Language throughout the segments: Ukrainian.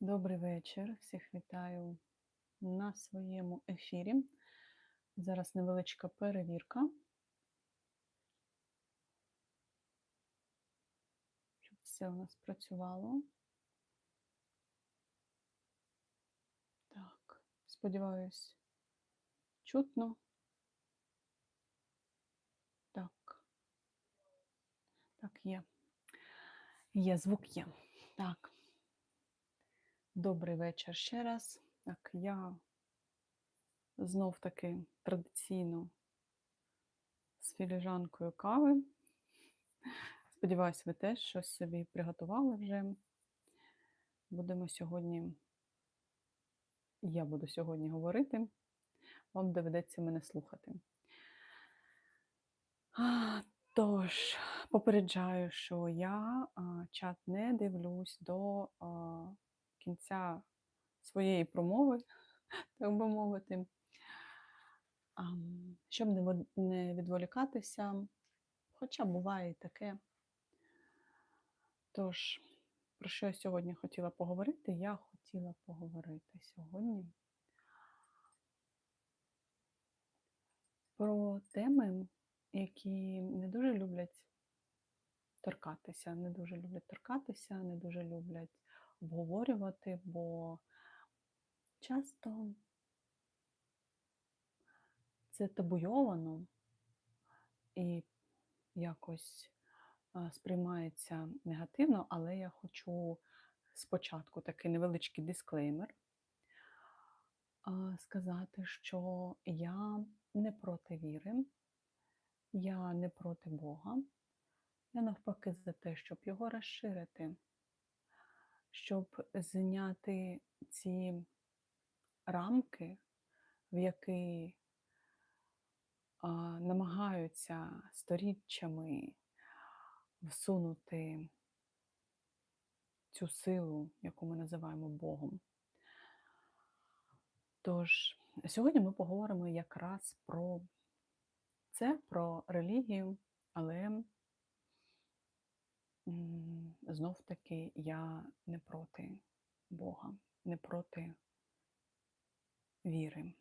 Добрий вечір. Всіх вітаю на своєму ефірі. Зараз невеличка перевірка, щоб все у нас працювало. Так, сподіваюсь, чутно. Так. Так, є. Є, звук є. Так. Добрий вечір ще раз. Так, я знов таки традиційно з філіжанкою кави. Сподіваюсь, ви теж щось собі приготували вже. Будемо сьогодні, я буду сьогодні говорити, вам доведеться мене слухати. Тож, попереджаю, що я чат не дивлюсь до кінця своєї промови, так би мовити, щоб не відволікатися, хоча буває і таке. Тож, про що я сьогодні хотіла поговорити? Я хотіла поговорити сьогодні про теми, які не дуже люблять торкатися, не дуже люблять торкатися, не дуже люблять обговорювати, бо часто це табуйовано і якось сприймається негативно, але я хочу спочатку такий невеличкий дисклеймер сказати, що я не проти віри, я не проти Бога. Я навпаки за те, щоб його розширити, щоб зняти ці рамки, в які а, намагаються сторіччями всунути цю силу, яку ми називаємо Богом. Тож, сьогодні ми поговоримо якраз про це, про релігію, але знов таки я не проти Бога, не проти віри.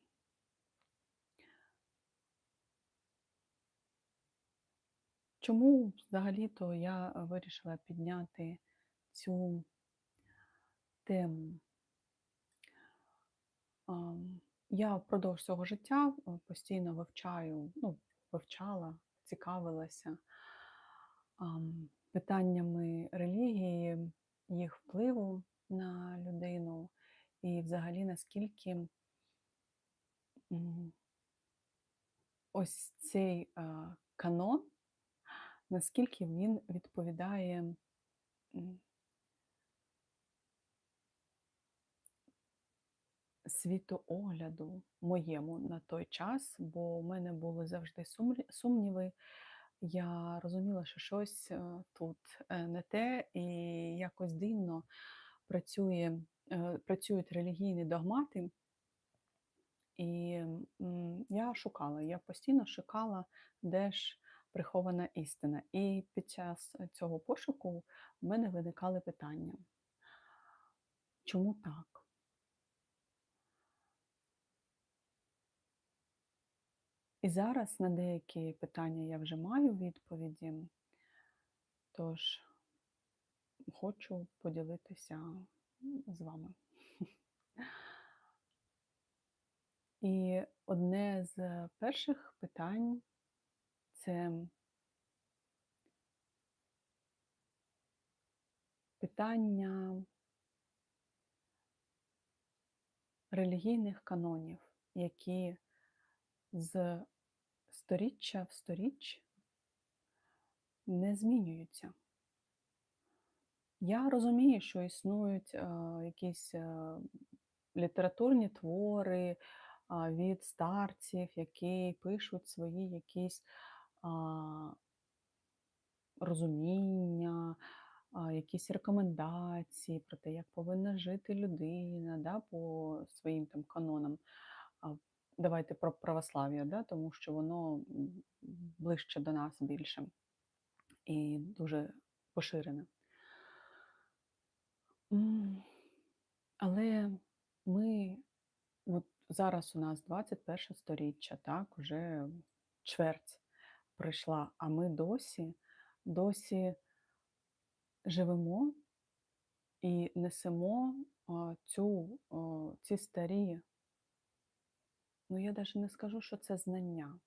Чому взагалі-то я вирішила підняти цю тему? Я впродовж свого життя е, постійно вивчаю, ну, вивчала, цікавилася питаннями релігії, їх впливу на людину, і взагалі наскільки ось цей канон, наскільки він відповідає світоогляду моєму на той час, бо у мене були завжди сумніви. Я розуміла, що щось е, тут е, не те, і якось дивно працює, е, працюють релігійні догмати. І я шукала, я постійно шукала, де ж прихована істина. І під час цього пошуку в мене виникали питання. Чому так? І зараз на деякі питання я вже маю відповіді, тож хочу поділитися з вами. І одне з перших питань це питання релігійних канонів, які з сторіччя в сторіч не змінюються. Я розумію, що існують е, якісь е, літературні твори від старців, які пишуть свої якісь розуміння, якісь рекомендації про те, як повинна жити людина да, по своїм там канонам. Давайте про православ'я, да, тому що воно ближче до нас більше. і дуже поширена. М, Але ми, от зараз у нас 21 сторіччя, так, уже чверть пройшла, а ми досі, досі живемо і несемо цю, ці старі, ну я навіть не скажу, що це знання,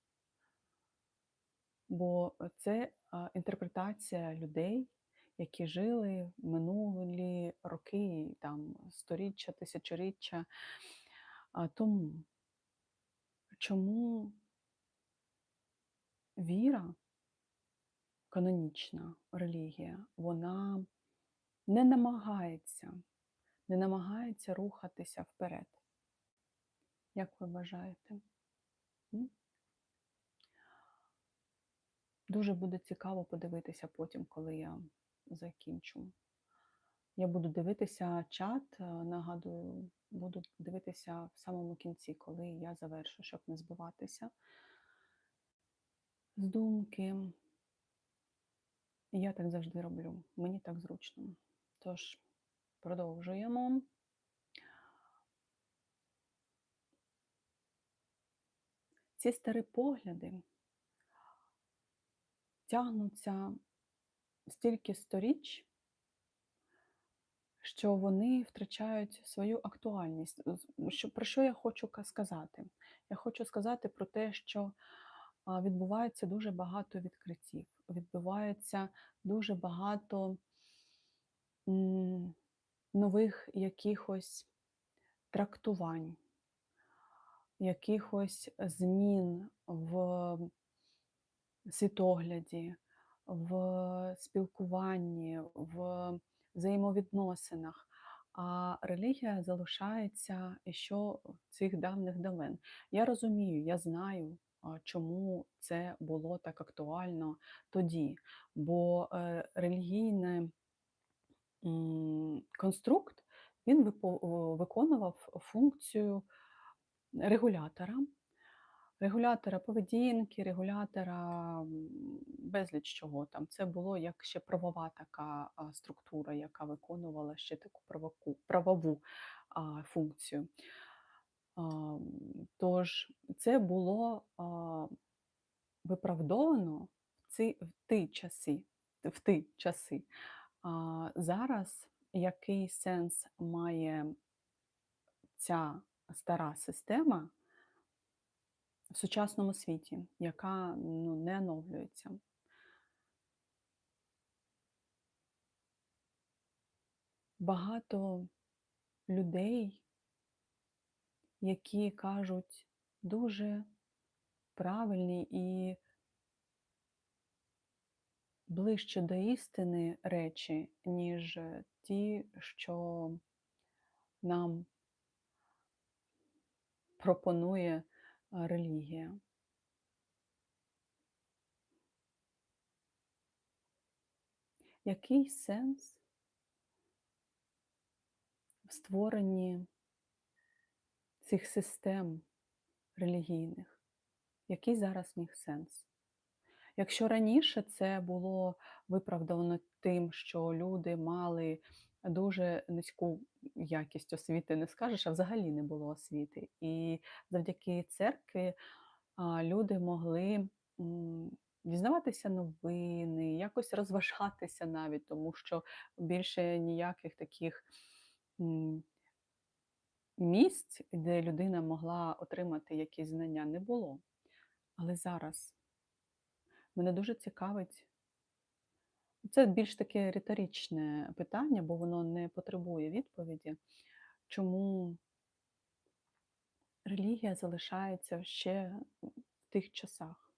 бо це інтерпретація людей, які жили минулі роки, там, сторіччя, тисячоріччя тому. Чому віра, канонічна релігія, вона не намагається, не намагається рухатися вперед? Як ви вважаєте? Дуже буде цікаво подивитися потім, коли я закінчу. Я буду дивитися чат, е, нагадую, буду дивитися в самому кінці, коли я завершу, щоб не збиватися з думки. Я так завжди роблю. Мені так зручно. Тож, продовжуємо. Ці старі погляди тягнуться стільки сторіч, що вони втрачають свою актуальність. Про що я хочу сказати? Я хочу сказати про те, що відбувається дуже багато відкриттів, відбувається дуже багато нових якихось трактувань, якихось змін в світогляді, в спілкуванні, в взаємовідносинах. А релігія залишається ще цих давних давен. Я розумію, я знаю, чому це було так актуально тоді. Бо е, релігійний конструкт він виконував функцію регулятора, регулятора поведінки, регулятора безліч чого там. Це було як ще правова така структура, яка виконувала ще таку правоку, правову а, функцію. А, Тож це було а, виправдовано в ці в ті часи. В ті часи. А, зараз який сенс має ця стара система в сучасному світі, яка ну, не оновлюється? Багато людей, які кажуть дуже правильні і ближче до істини речі, ніж ті, що нам пропонує релігія. Який сенс в створенні цих систем релігійних? Який зараз них сенс? Якщо раніше це було виправдано тим, що люди мали дуже низьку якість освіти, не скажеш, а взагалі не було освіти. І завдяки церкві люди могли дізнаватися новини, якось розважатися навіть, тому що більше ніяких таких місць, де людина могла отримати якісь знання, не було. Але зараз мене дуже цікавить. Це більш таке риторичне питання, бо воно не потребує відповіді. Чому релігія залишається ще в тих часах?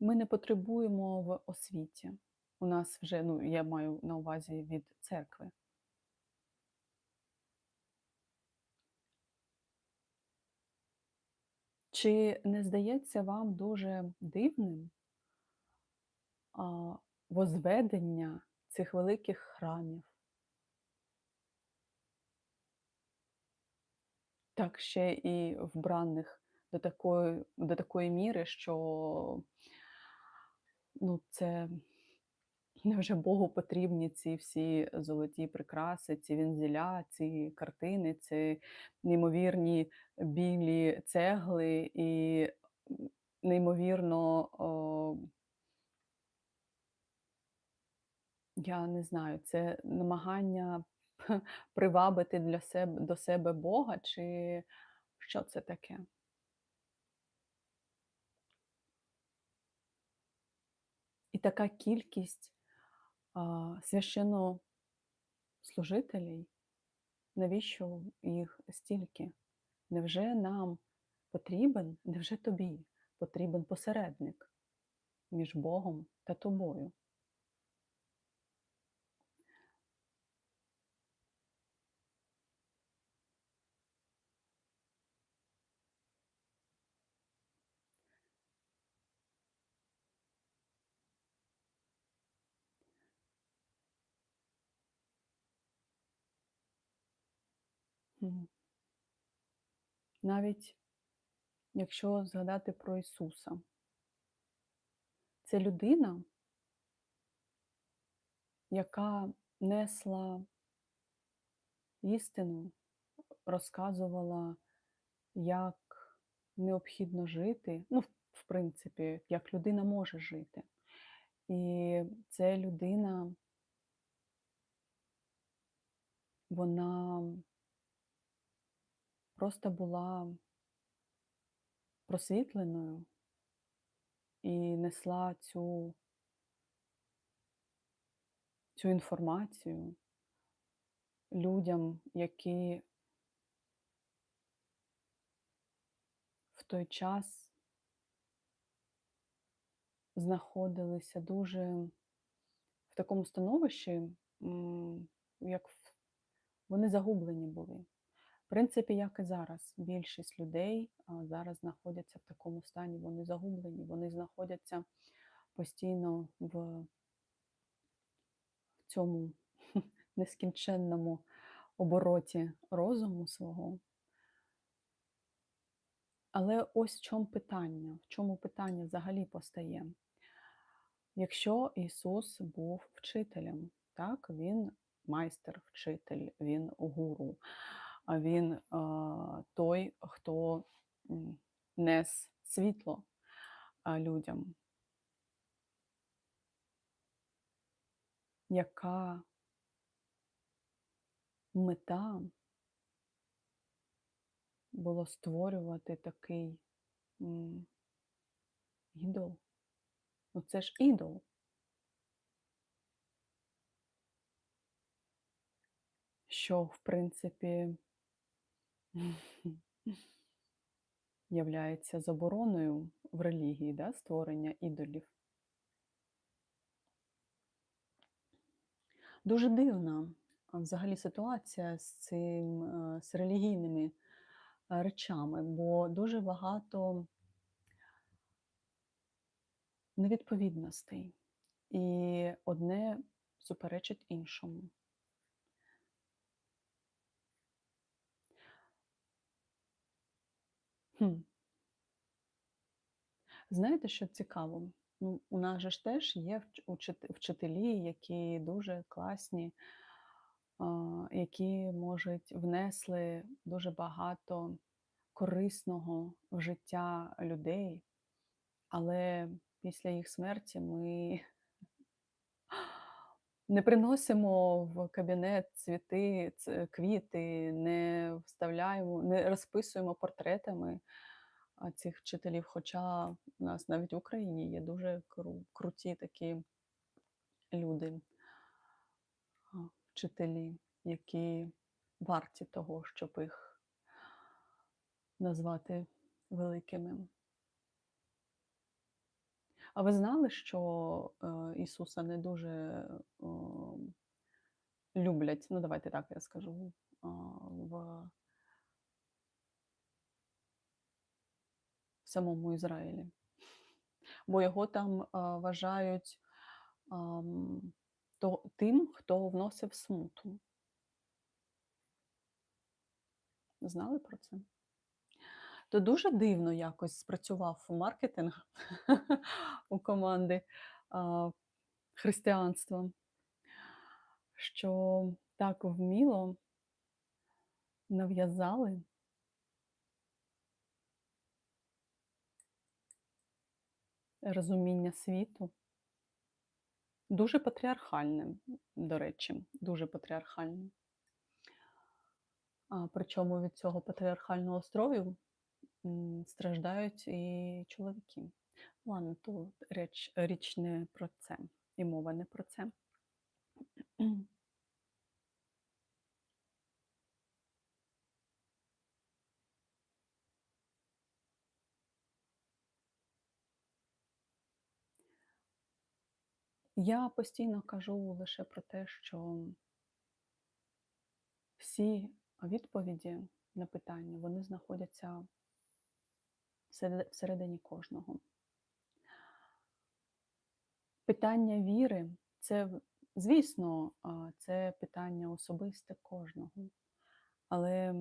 Ми не потребуємо в освіті. У нас вже, ну, я маю на увазі від церкви. Чи не здається вам дуже дивним а, возведення цих великих храмів? Так ще і вбраних до такої до такої міри, що ну, це невже Богу потрібні ці всі золоті прикраси, ці вензеля, ці картини, ці неймовірні білі цегли і неймовірно, о, я не знаю, це намагання привабити для себе до себе Бога, чи що це таке? І така кількість священнослужителей, навіщо їх стільки? Невже нам потрібен, невже тобі потрібен посередник між Богом та тобою? Навіть якщо згадати про Ісуса, це людина, яка несла істину, розказувала, як необхідно жити, ну, в принципі, як людина може жити. І це людина, вона просто була просвітленою і несла цю, цю інформацію людям, які в той час знаходилися дуже в такому становищі, як вони загублені були. Принципі, як і зараз, більшість людей зараз знаходяться в такому стані, вони загублені, вони знаходяться постійно в цьому нескінченному обороті розуму свого. Але ось в чому питання, в чому питання взагалі постає. Якщо Ісус був вчителем, так, Він майстер, вчитель, Він гуру, а Він той, хто нес світло людям, яка мета було створювати такий м, ідол. Ну це ж ідол. Що, в принципі, являється забороною в релігії, да, створення ідолів. Дуже дивна взагалі ситуація з цим, е, з релігійними е, речами, бо дуже багато невідповідностей, і одне суперечить іншому. Хм. Знаєте, що цікаво? Ну, у нас же ж теж є вчителі, які дуже класні, які можуть внесли дуже багато корисного в життя людей, але після їх смерті ми не приносимо в кабінет цвіти, квіти, не вставляємо, не розписуємо портретами цих вчителів. Хоча у нас навіть в Україні є дуже кру- круті такі люди, вчителі, які варті того, щоб їх назвати великими. А ви знали, що е, Ісуса не дуже е, люблять, ну давайте так я скажу, а, в самому Ізраїлі? Бо його там а, вважають ам, то, тим, хто вносив смуту. Знали про це? Тобто дуже дивно якось спрацював маркетинг у команди християнства, що так вміло нав'язали розуміння світу. Дуже патріархальне, до речі, дуже патріархальне. А, причому від цього патріархального строю м, страждають і чоловіки. Ладно, то річ, річ не про це, і мова не про це. Я постійно кажу лише про те, що всі відповіді на питання вони знаходяться всередині кожного. Питання віри це, звісно, це питання особисте кожного. Але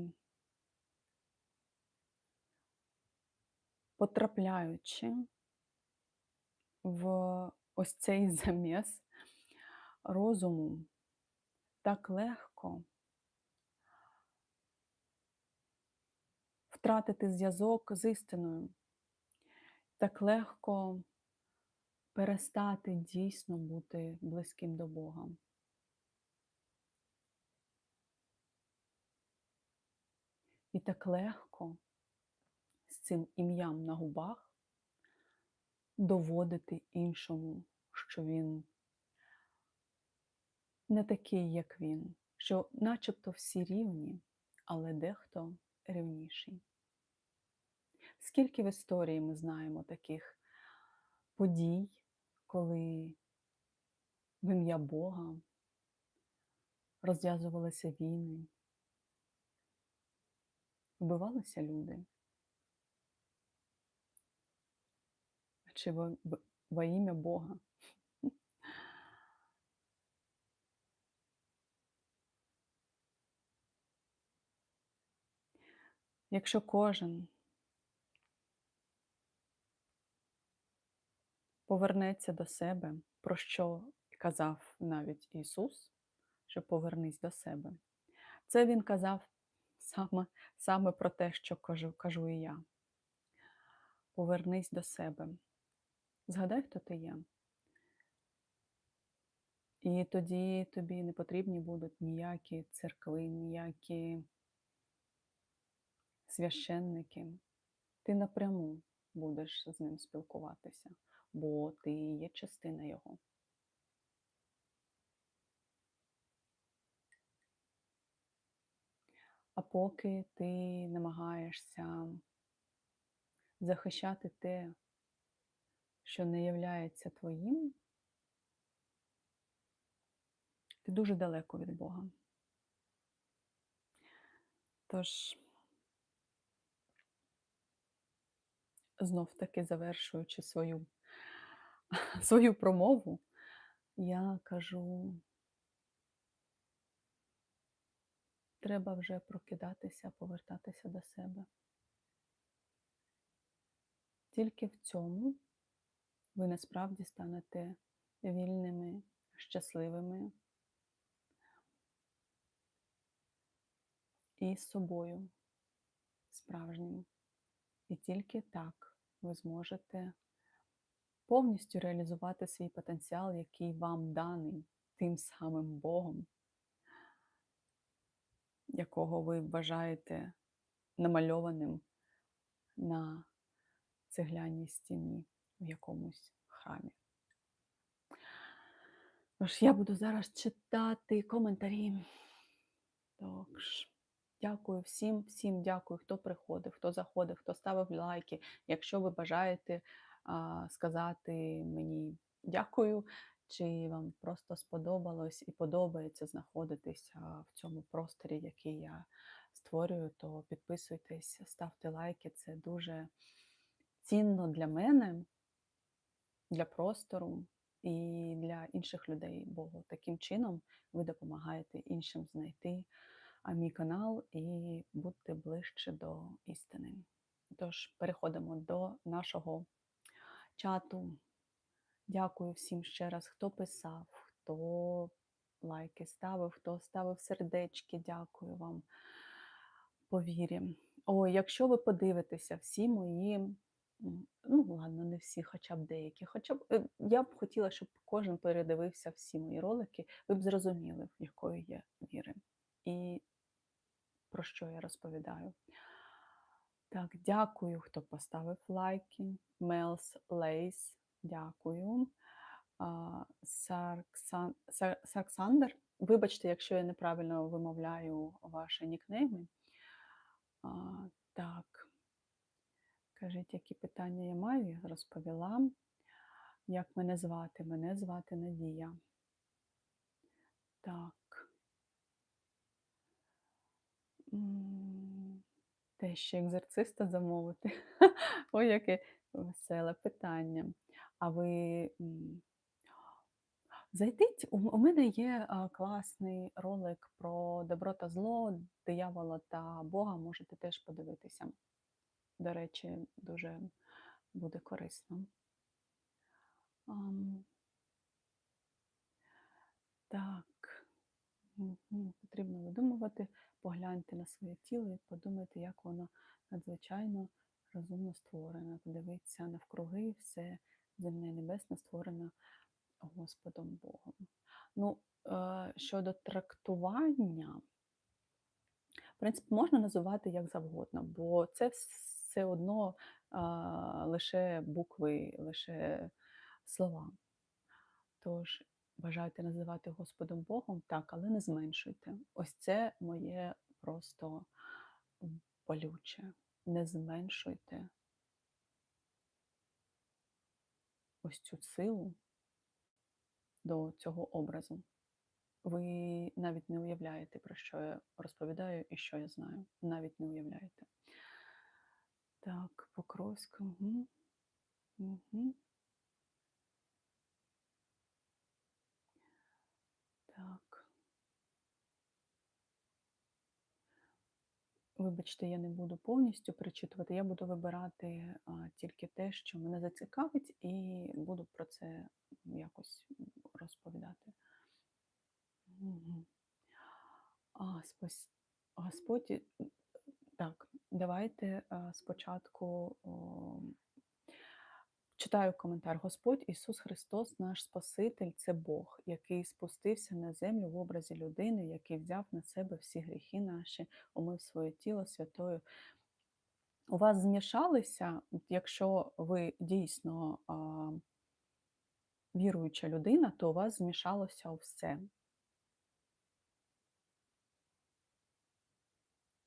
потрапляючи в ось цей заміс розуму, так легко втратити зв'язок з істиною, так легко перестати дійсно бути близьким до Бога. І так легко з цим ім'ям на губах доводити іншому, що він не такий, як він, що начебто всі рівні, але дехто рівніший. Скільки в історії ми знаємо таких подій, коли в ім'я Бога розв'язувалися війни, вбивалися люди. Чи во, во ім'я Бога? Якщо кожен повернеться до себе, про що казав навіть Ісус, що повернись до себе. Це Він казав саме, саме про те, що кажу, кажу і я. Повернись до себе. Згадай, хто ти є. І тоді тобі не потрібні будуть ніякі церкви, ніякі священники. Ти напряму будеш з ним спілкуватися, бо ти є частина його. А поки ти намагаєшся захищати те, що не являється твоїм, ти дуже далеко від Бога. Тож, знов таки завершуючи свою, свою промову, я кажу, треба вже прокидатися, повертатися до себе. Тільки в цьому ви насправді станете вільними, щасливими і з собою справжнім. І тільки так ви зможете повністю реалізувати свій потенціал, який вам даний тим самим Богом, якого ви вважаєте намальованим на цегляній стіні в якомусь храмі. Тож я буду зараз читати коментарі. Тож, дякую всім, всім дякую, хто приходив, хто заходив, хто ставив лайки. Якщо ви бажаєте сказати мені дякую, чи вам просто сподобалось і подобається знаходитися в цьому просторі, який я створюю, то підписуйтесь, ставте лайки. Це дуже цінно для мене, для простору і для інших людей, бо таким чином ви допомагаєте іншим знайти мій канал і бути ближче до істини. Тож переходимо до нашого чату. Дякую всім ще раз, хто писав, хто лайки ставив, хто ставив сердечки. Дякую вам по вірі. О, якщо ви подивитеся всі мої, ну ладно, не всі, хоча б деякі. Хоча б е, я б хотіла, щоб кожен передивився всі мої ролики, ви б зрозуміли, в якої є віри. І про що я розповідаю. Так, дякую, хто поставив лайки. Мелс Лейс, дякую. Сарксан, Сарксандр, вибачте, якщо я неправильно вимовляю ваші нікнейми. Так, кажіть, які питання я маю, я розповіла. Як мене звати? Мене звати Надія. Так. Те ще екзорциста замовити. Ой, яке веселе питання. А ви зайдіть, у мене є класний ролик про добро та зло, диявола та Бога. Можете теж подивитися. До речі, дуже буде корисно. Так. Потрібно видумувати, погляньте на своє тіло і подумайте, як воно надзвичайно розумно створено. Подивіться навкруги, все земне і небесне створено Господом Богом. Ну, е, щодо трактування, в принципі, можна називати як завгодно, бо це все одно лише букви, лише слова. Тож бажаєте називати Господом Богом, так, але не зменшуйте. Ось це моє просто болюче. Не зменшуйте ось цю силу до цього образу. Ви навіть не уявляєте, про що я розповідаю і що я знаю. Навіть не уявляєте. Так, Покровська. Угу. Угу. Так. Вибачте, я не буду повністю перечитувати, я буду вибирати тільки те, що мене зацікавить, і буду про це якось розповідати. Угу. А, спось... Господь, так, давайте спочатку читаю коментар. Господь Ісус Христос, наш Спаситель, це Бог, який спустився на землю в образі людини, який взяв на себе всі гріхи наші, умив своє тіло святою. У вас змішалися, якщо ви дійсно віруюча людина, то у вас змішалося все.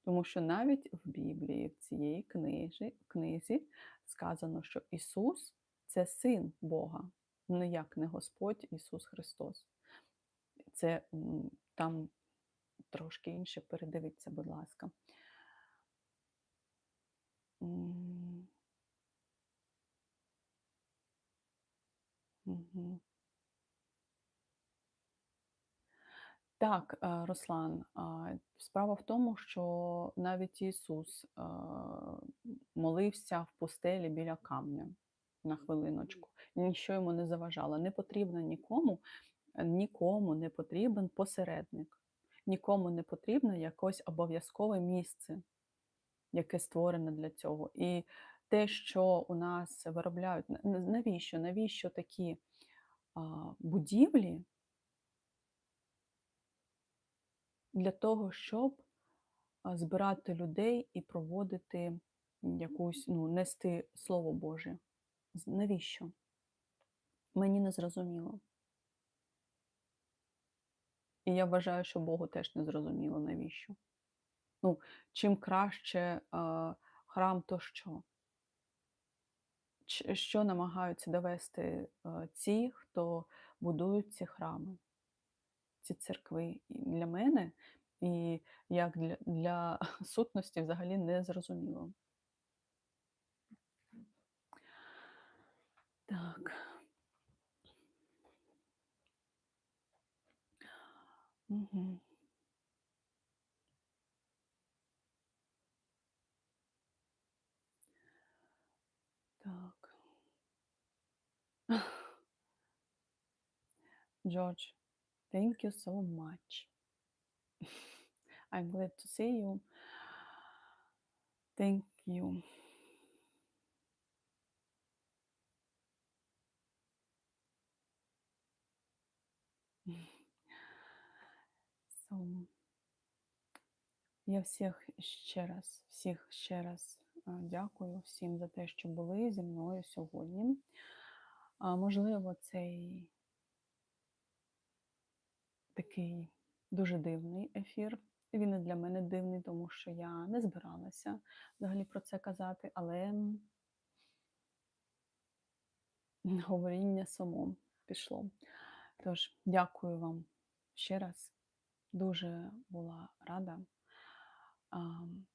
Тому що навіть в Біблії, в цієї книжі, книзі, сказано, що Ісус це син Бога, ніяк не Господь Ісус Христос. Це там трошки інше, передивіться, будь ласка. М. Так, е, Руслан, справа в тому, що навіть Ісус е, молився в пустелі біля камня на хвилиночку. Ніщо йому не заважало. Не потрібно нікому, нікому не потрібен посередник, нікому не потрібно якось обов'язкове місце, яке створене для цього. І те, що у нас виробляють, навіщо? Навіщо такі будівлі? Для того, щоб збирати людей і проводити якусь, ну, нести Слово Боже. Навіщо? Мені не зрозуміло. І я вважаю, що Богу теж не зрозуміло, навіщо. Ну, чим краще а, храм, то що? Ч- Що намагаються довести а, ці, хто будують ці храми? ці церкви для мене і як для, для сутності взагалі не зрозуміло. Так. Угу. Так. Джордж, thank you so much. I'm glad to see you. Thank you. So, я всіх ще раз, всіх ще раз дякую всім за те, що були зі мною сьогодні. Можливо, цей такий дуже дивний ефір. Він і для мене дивний, тому що я не збиралася взагалі про це казати, але говоріння само пішло. Тож, дякую вам ще раз. Дуже була рада.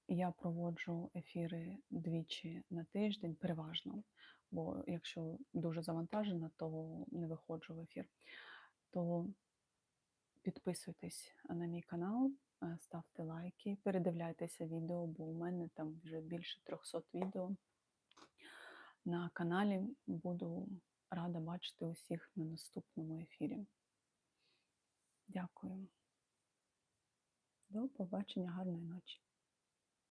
Я проводжу ефіри двічі на тиждень, переважно, бо якщо дуже завантажена, то не виходжу в ефір. То підписуйтесь на мій канал, ставте лайки, передивляйтеся відео, бо у мене там вже більше 300 відео на каналі. Буду рада бачити усіх на наступному ефірі. Дякую. До побачення, гарної ночі.